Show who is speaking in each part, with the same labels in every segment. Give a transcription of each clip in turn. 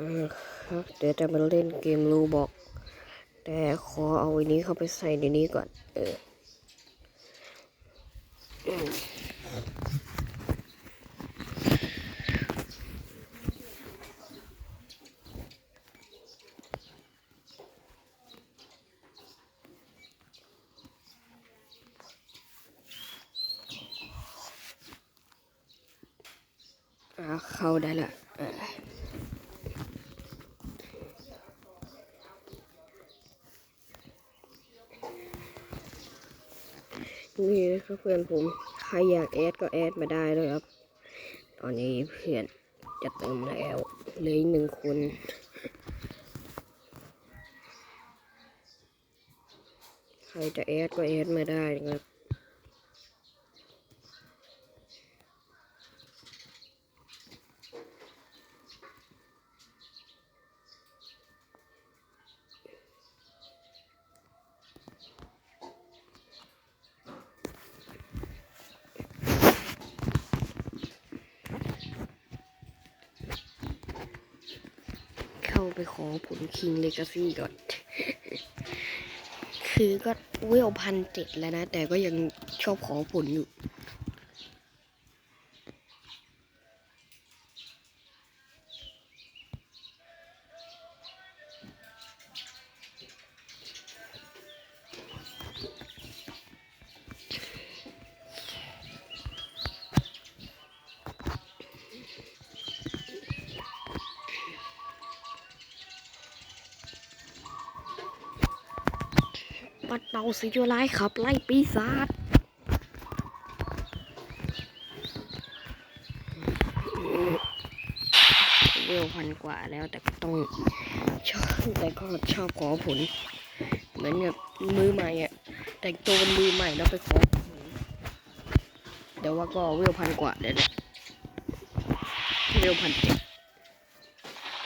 Speaker 1: เดี๋ยวจะมาเล่นเกมรูบอก แต่ขอเอาอันนี้เข้าไปใส่ในนี้ก่อน เอออืมอ่าเข้าได้ละเออ นี่นะครับเพื่อนผมใครอยากแอดก็แอดมาได้เลยครับ ตอนนี้เพื่อนจะเติมแล้วเหลือหนึ่งคนใครจะแอดก็แอดมาได้นะครับ เข้า ไปขอผลคิงเลกาซี่ก่อน คือก็เวลพันเจ็ดแล้วนะ แต่ก็ยังชอบขอผลอยู่ ปัดเป่าสีชั่วร้ายขับไล่ปีศาจเวลพันกว่าแล้วแต่ก็ต้องชอบแต่ก็ชอบขอผล เหมือนกับมือใหม่อะแต่งตัวเป็นมือใหม่แล้วไปขอผลเดี๋ยวว่าก็เวลพันกว่าเดี๋ยวนะเวลพันเจ็ด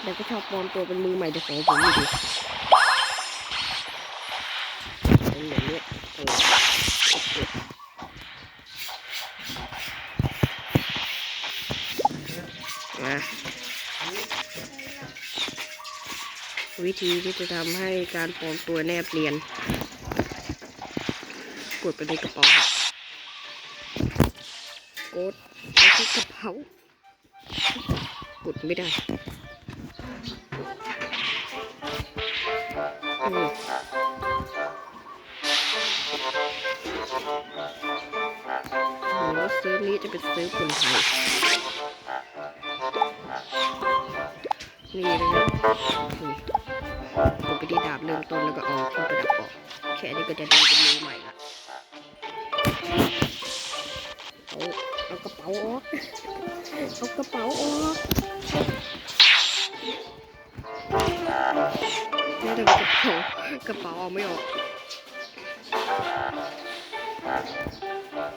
Speaker 1: แต่ก็ชอบปลอมตัวเป็นมือใหม่ไปขอผลอยู่ดี เป็นอย่างนี้เออ มาวิธีที่จะทำให้การปลอมตัวแนบเนียน กดไปในกระเป๋ากดไปที่กระเป๋ากดไม่ได้อืมหรือว่าซิร์ฟนี้จะเป็นซิร์ฟคนไทย นี่นะครับนี่กดไปที่ดาบเริ่มต้นแล้วก็เอาที่ประดับออกแค่นี้ก็จะดูเป็นมือใหม่ละเอาเอากระเป๋าออกเอากระเป๋าออกนี่แต่กระเป๋ากระเป๋าเอาไม่ออก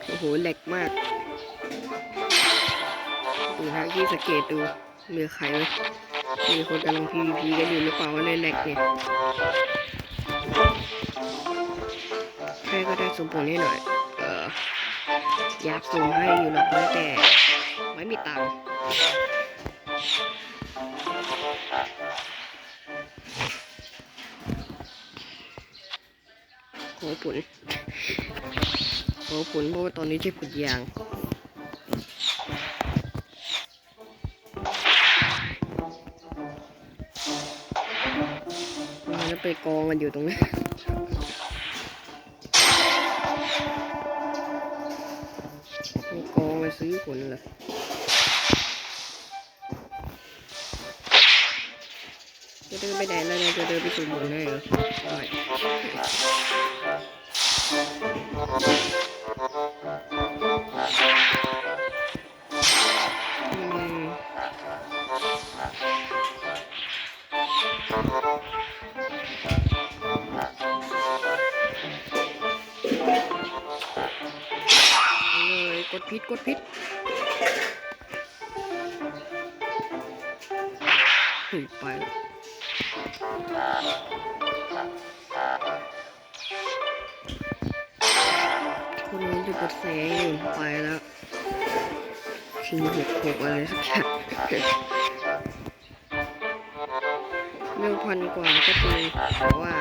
Speaker 1: โอ้โหแหลกมากดูฮะที่สเกตดูมีใครไหม มีคนกำลัง PVP กันอยู่หรือเปล่าว่าในแหลกเนี่ยใครก็ได้สมผลให้หน่อย เอออยากส่งให้อยู่หรอกแต่ไม่มีตังค์ขอผลขอผลเพราะว่าตอนนี้ใช้ผลยาง ไปกองกันอยู่ตรงนี้นกองไปซื้อผลเลยจะเดินไปไหนแล้วเนี่ยจะเดินไปสู่บนได้เหรอ ดพิษกดพิษถึงไปคนนี้จะกดแสงอยู่ไปแล้วชิงหกหกอะไรสักอย่างลพันกว่าก็จริงแต่ว่า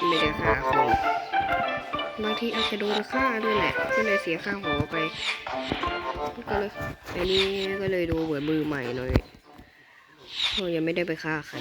Speaker 1: ก็ไม่ได้ค่าของบางทีอาจจะโดนฆ่าด้วยแหละก็เลยเสียค่าหัวไปก็เลยอันนี้ก็เลยดูเหมือนมือใหม่หน่อยเรายังไม่ได้ไปฆ่าใคร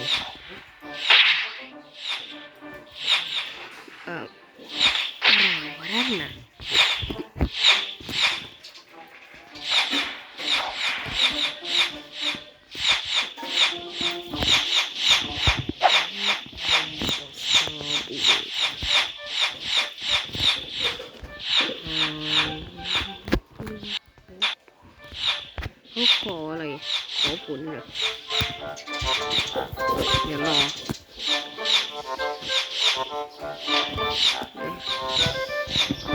Speaker 1: เหรอเดี๋ยวรอ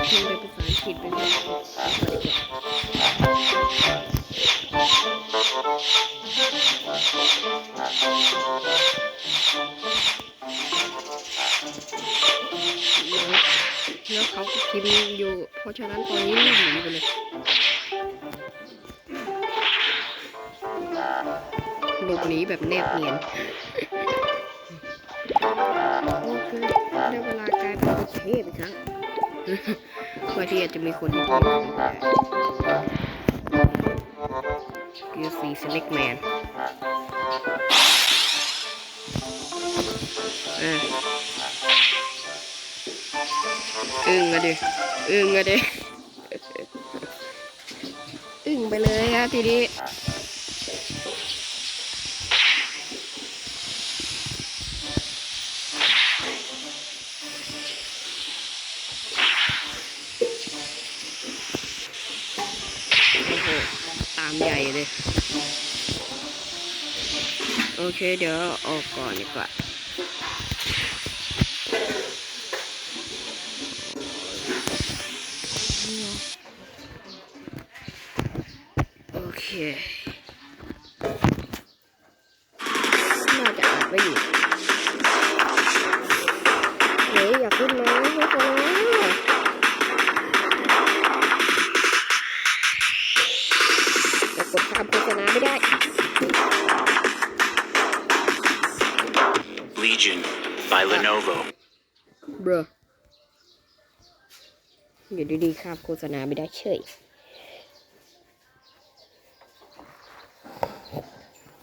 Speaker 1: พิมพ์เป็นภาษาอังกฤษเป็นภาษาอังกฤษดีกว่าแล้วแล้วเขาก็พิมพ์อยู่ เพราะฉะนั้นตอนนี้รีบหนีไปเลย หลบหนีแบบแนบเนียนโอเคได้เวลากลายเป็นเทพอีกครั้งบางทีอาจจะมีคนที่ดีกว่านี้ก็ได้คือสีสเน็กแมนอึ้งอะดิ อึ้งอะดิ อึ้งไปเลยฮะทีนี้ โอ้โห ตามใหญ่ เลย โอเค เดี๋ยวออกก่อนดีกว่าโอเค น่าจะออกไปอยู่
Speaker 2: Legion by Lenovo.
Speaker 1: เบรออยู่ดีๆข้ามโฆษณาไม่ได้เฉย